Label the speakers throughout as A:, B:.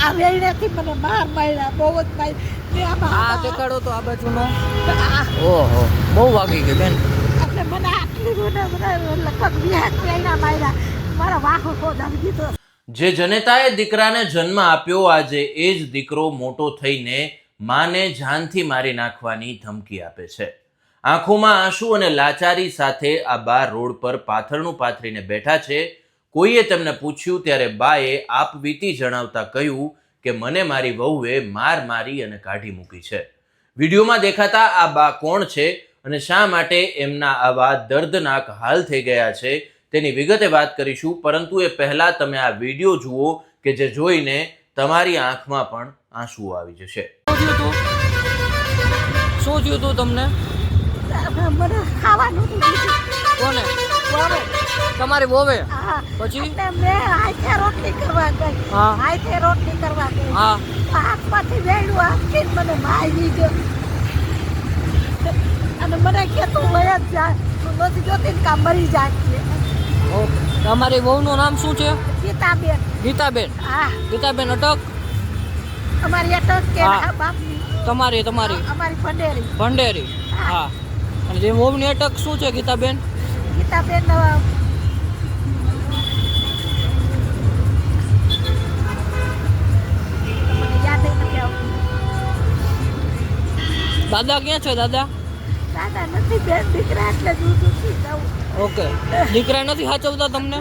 A: આ વેણેથી મને માર માર્યા બહુ જ માર
B: આ દેખાડો તો આ બાજુનો ઓહો બહુ વાગી ગઈ બેન.
A: એટલે મને આટલી મને મને લગભગ વીસ વેણા માર્યા. મારા વાહો ખોદાવી દીધો
C: જે જનેતાએ દીકરાને જન્મ આપ્યો આજે એ જ દીકરો મોટો થઈને માને જાનથી મારી નાખવાની ધમકી આપે છે. આંખોમાં આંસુ અને લાચારી સાથે આ બાર રોડ પર પાથરણું પાથરીને બેઠા છે કોઈએ તેમને પૂછ્યું ત્યારે બાએ આપવીતી જણાવતા કહ્યું કે મને મારી વહુએ માર મારી અને કાઢી મૂકી છે. વિડીયોમાં દેખાતા આ બા કોણ છે અને શા માટે એમના આવા દર્દનાક હાલ થઈ ગયા છે તેની વિગતે વાત કરીશું પરંતુ એ પહેલાં તમે આ વીડિયો જુઓ કે જે જોઈને તમારી આંખમાં પણ આંસુ આવી જશે.
B: શું થયું તું? શું થયું તું તમને?
A: ખાવાનું
B: કોને? તમારી
A: બોવે
B: પછી?
A: મેં હાથે રોટલી કરવા ગઈ. હાથે રોટલી કરવા ગઈ.
B: હા.
A: હાથમાંથી વેડું આપી મને મારી દીધો. અને મને કે તું વયા જ જા. તું નથી જોતી ને મરી જાય છે
B: તમારી વહુનું નામ શું છે?
A: ગીતાબેન.
B: ગીતાબેન?
A: હા.
B: ગીતાબેન અટક?
A: અમારી અટક કે બાપની.
B: તમારી તમારી.
A: અમારી ભંડેરી.
B: ભંડેરી. હા. અને જે વહુની અટક શું છે ગીતાબેન?
A: ગીતાબેન
B: દાદા ક્યાં છો દાદા?
A: દાદા નથી બેન દીકરા એટલે
B: ઓકે દીકરા નથી સાચવતા તમને?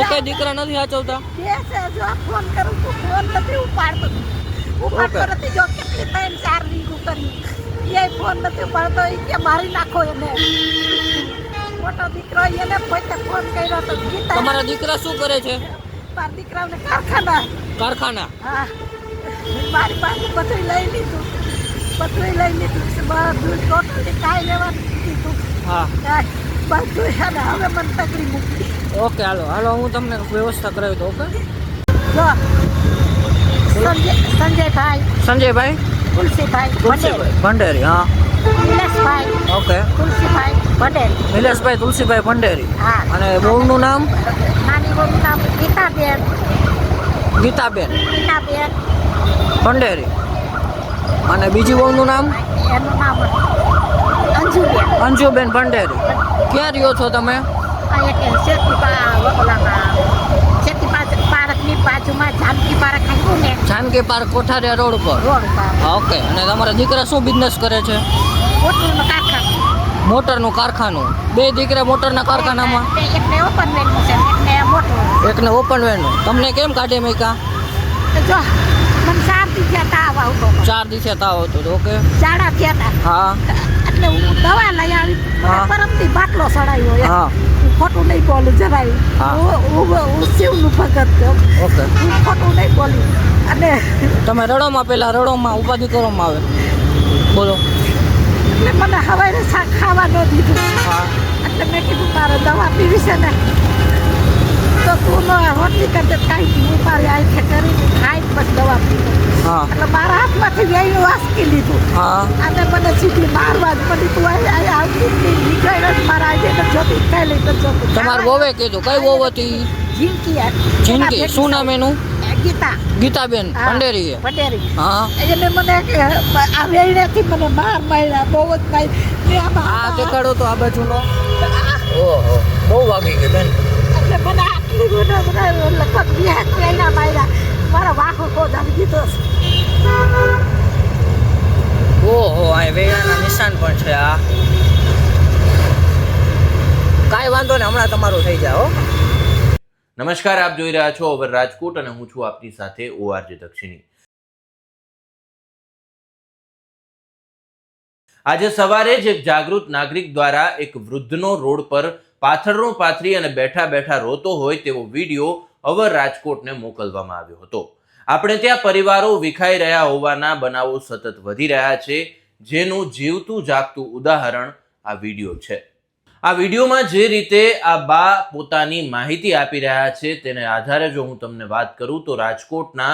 B: એકે દીકરા નથી સાચવતા
A: બે છે જો ફોન કરું તો ફોન નથી ઉપાડતો. ઉપાડતો
B: ઓકે.
A: નથી જો કેટલી ત્રણ ચાર રીંગું કરી એ ફોન નથી ઉપાડતો એ કે મારી નાખો એને. મોટો દીકરો એને પોતે ફોન કર્યો તો ગીતા
B: તમારા દીકરા શું કરે છે?
A: મારા દીકરાને કારખાના.
B: કારખાના?
A: હા. મારી પાસે બધું લઈ લીધું. બધું લઈ લીધું છે. બધું ટોટલી કાંઈ લેવાનું દીધું
B: હા.
A: બધું છે ને હવે મને તકડી મૂકી
B: ઓકે હાલો. હાલો હું તમને વ્યવસ્થા કરાવી દઉં ઓકે?
A: જો. સંજય સંજયભાઈ.
B: સંજયભાઈ?
A: તુલસીભાઈ
B: તુલસીભાઈ ભંડેરી હા.
A: નિલેશભાઈ.
B: ઓકે.
A: તુલસીભાઈ પટેલ.
B: નિલેશભાઈ તુલસીભાઈ ભંડેરી.
A: હા.
B: અને વહુનું નામ?
A: નાની બહુનું નામ ગીતાબેન.
B: ગીતાબેન.
A: ગીતાબેન.
B: ભંડેરી. અને બીજી વહુનું નામ?
A: અંજુબેન.
B: ભંડેરી. ક્યાં રહ્યો છો તમે?
A: જાનકી પાર્ક
B: કોઠારિયા રોડ પર? ઓકે. અને તમારા દીકરા શું બિઝનેસ કરે છે? મોટરનું કારખાનું. બે દીકરા મોટરના કારખાનામાં?
A: એક- એકને ઓપન
B: વેનનું તમને કેમ કાઢે
A: તો જો મને ચાર દી તાવ આવતો હતો.
B: ચાર દિવસે તાવ હતો તો ઓકે?
A: ઝાડા થયા
B: હા.
A: એટલે હું દવા લઈ આવી. પરમથી બાટલો સડાયો.
B: હા.
A: ખોટું નહીં બોલું જરાય.
B: હા.
A: હું શિવનું ભગત છું.
B: ઓકે.
A: હું ખોટું નહીં બોલું. અને
B: તમે રડોમાં પેલા રડોમાં ઉપાધિ કરવામાં આવે. બોલો.
A: એટલે મને હવે શાક ખાવા ન દીધું.
B: હા.
A: એટલે મેં કીધું તારે દવા પીવી છે ને તો તું ન રોટલી કરતે કાંઈ હું મારી આંખે કરી ખાઈ પછી દવા
B: હા.
A: એટલે મારા હાથમાંથી વેયું વાસકી લીધું.
B: હા.
A: અને મને સીધી મારવા જ પડી તું આય આવતી નીકળ્યો મારા આજે તો જોતી ખાઈ લઈ તો જોતી
B: તમાર વોવે કીધું. કઈ વોવ હતી
A: જિંદગી
B: જિંદગી શું નામ એનું?
A: ગીતા.
B: ગીતાબેન.
A: પંડેરી
B: પંડેરી.
A: પટેરી
B: હા.
A: એટલે મને કે આ વેણેથી મને માર માર્યા બહુ જ માર ને
B: આ દેખાડો તો આ બાજુનો.
A: આ-
B: ઓહો બહુ વાગી ગઈ બેન
A: એટલે મને આટલી મને મને
C: નમસ્કાર, આપ જોઈ રહ્યા છો ઓવર રાજકોટ અને હું છું આપની સાથે ઓઆરજે દક્ષિણી. આજે સવારે જ એક જાગૃત નાગરિક દ્વારા એક વૃદ્ધનો રોડ પર પાથરણું પાથરી અને બેઠા બેઠા રોતો હોય તેવો વીડિયો અવર રાજકોટને મોકલવામાં આવ્યો હતો. આપણે ત્યાં પરિવારો વિખાઈ રહ્યા હોવાના બનાવો સતત વધી રહ્યા છે, જેનું જીવતું જાગતું ઉદાહરણ આ વીડિયો છે. આ વિડીયોમાં જે રીતે આ બા પોતાની માહિતી આપી રહ્યા છે તેને આધારે જો હું તમને વાત કરું તો રાજકોટના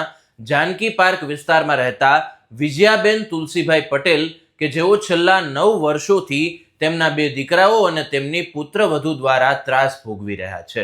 C: જાનકી પાર્ક વિસ્તારમાં રહેતા વિજયાબેન તુલસીભાઈ પટેલ, કે જેઓ છેલ્લા નવ વર્ષોથી તેમના બે દીકરાઓ અને તેમની પુત્રવધુ દ્વારા ત્રાસ ભોગવી રહ્યા છે.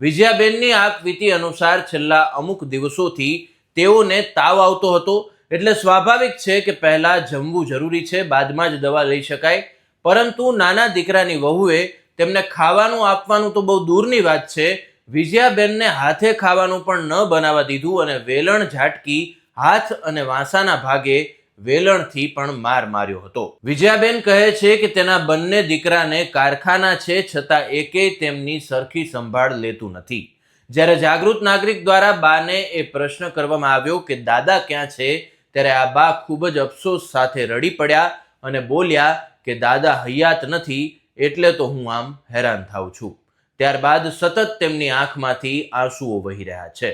C: વિજયાબેનની આપવીતી અનુસાર છેલ્લા અમુક દિવસોથી તેઓને તાવ આવતો હતો, એટલે સ્વાભાવિક છે કે પહેલાં જમવું જરૂરી છે, બાદમાં જ દવા લઈ શકાય. પરંતુ નાના દીકરાની વહુએ તેમને ખાવાનું આપવાનું તો બહુ દૂરની વાત છે. વિજયાબેનને હાથે ખાવાનું પણ ન બનાવવા દીધું અને વેલણ ઝાટકી હાથ અને વાંસાના ભાગે વેલણથી પણ માર માર્યો હતો. વિજયાબેન કહે છે કે તેના બંને દીકરાને કારખાના છે છતાં એકેય તેમની સરખી સંભાળ લેતું નથી. જ્યારે જાગૃત નાગરિક દ્વારા બાને એ પ્રશ્ન કરવામાં આવ્યો કે દાદા ક્યાં છે, ત્યારે આ બા ખૂબ જ અફસોસ સાથે રડી પડ્યા અને બોલ્યા કે દાદા હયાત નથી, એટલે તો હું આમ હેરાન થાઉં છું. ત્યારબાદ સતત તેમની આંખમાંથી આંસુઓ વહી રહ્યા છે.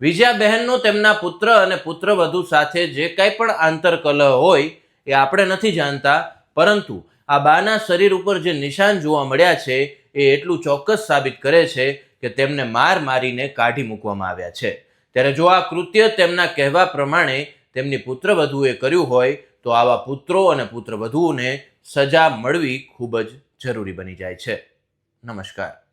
C: વિજયાબહેનનો તેમના પુત્ર અને પુત્રવધુ સાથે જે કાંઈ પણ આંતરકલહ હોય એ આપણે નથી જાણતા, પરંતુ આ બાના શરીર ઉપર જે નિશાન જોવા મળ્યા છે એ એટલું ચોક્કસ સાબિત કરે છે કે તેમને માર મારીને કાઢી મૂકવામાં આવ્યા છે. ત્યારે જો આ કૃત્ય તેમના કહેવા પ્રમાણે તેમની પુત્રવધુએ કર્યું હોય, તો આવા પુત્રો અને પુત્રવધુઓને સજા મળવી ખૂબ જ જરૂરી બની જાય છે. નમસ્કાર.